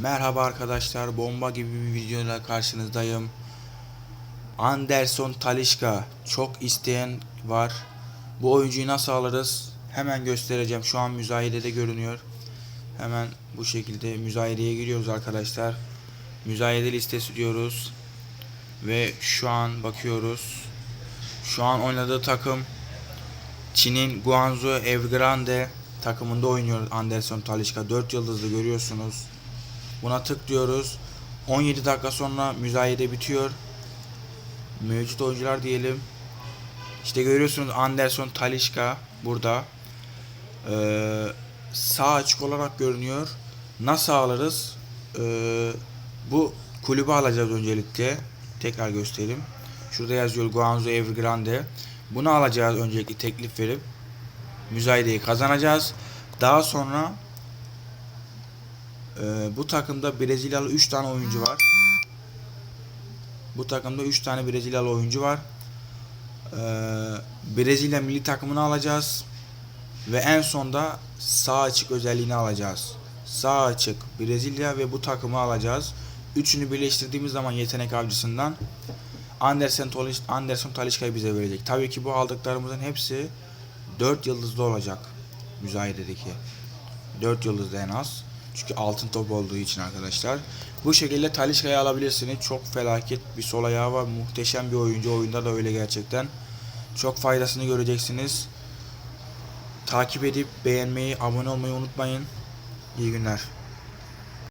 Merhaba arkadaşlar, bomba gibi bir videoyla karşınızdayım. Anderson Talişka çok isteyen var. Bu oyuncuyu nasıl alırız? Hemen göstereceğim. Şu an müzayedede görünüyor. Hemen bu şekilde müzayedeye giriyoruz arkadaşlar. Müzayede listesi diyoruz. Ve şu an bakıyoruz. Şu an oynadığı takım Çin'in Guangzhou Evergrande takımında oynuyor Anderson Talişka. 4 yıldızlı görüyorsunuz. Buna tık diyoruz. 17 dakika sonra müzayede bitiyor. Mevcut oyuncular diyelim. İşte görüyorsunuz Anderson Talişka burada. Ee, sağ açık olarak görünüyor. Nasıl alırız? Ee, bu kulübü alacağız öncelikle. Tekrar göstereyim. Şurada yazıyor Guangzhou Evergrande. Bunu alacağız öncelikle teklif verip müzayedeyi kazanacağız. Daha sonra ee, bu takımda Brezilyalı 3 tane oyuncu var. Bu takımda 3 tane Brezilyalı oyuncu var. Ee, Brezilya milli takımını alacağız. Ve en sonda sağ açık özelliğini alacağız. Sağ açık Brezilya ve bu takımı alacağız. Üçünü birleştirdiğimiz zaman yetenek avcısından Anderson, Toliş, Anderson Talişka'yı bize verecek. Tabii ki bu aldıklarımızın hepsi 4 yıldızlı olacak müzayededeki. 4 yıldızlı en az. Çünkü altın top olduğu için arkadaşlar. Bu şekilde Talişka'yı alabilirsiniz. Çok felaket bir sol ayağı var. Muhteşem bir oyuncu. Oyunda da öyle gerçekten. Çok faydasını göreceksiniz. Takip edip beğenmeyi, abone olmayı unutmayın. İyi günler.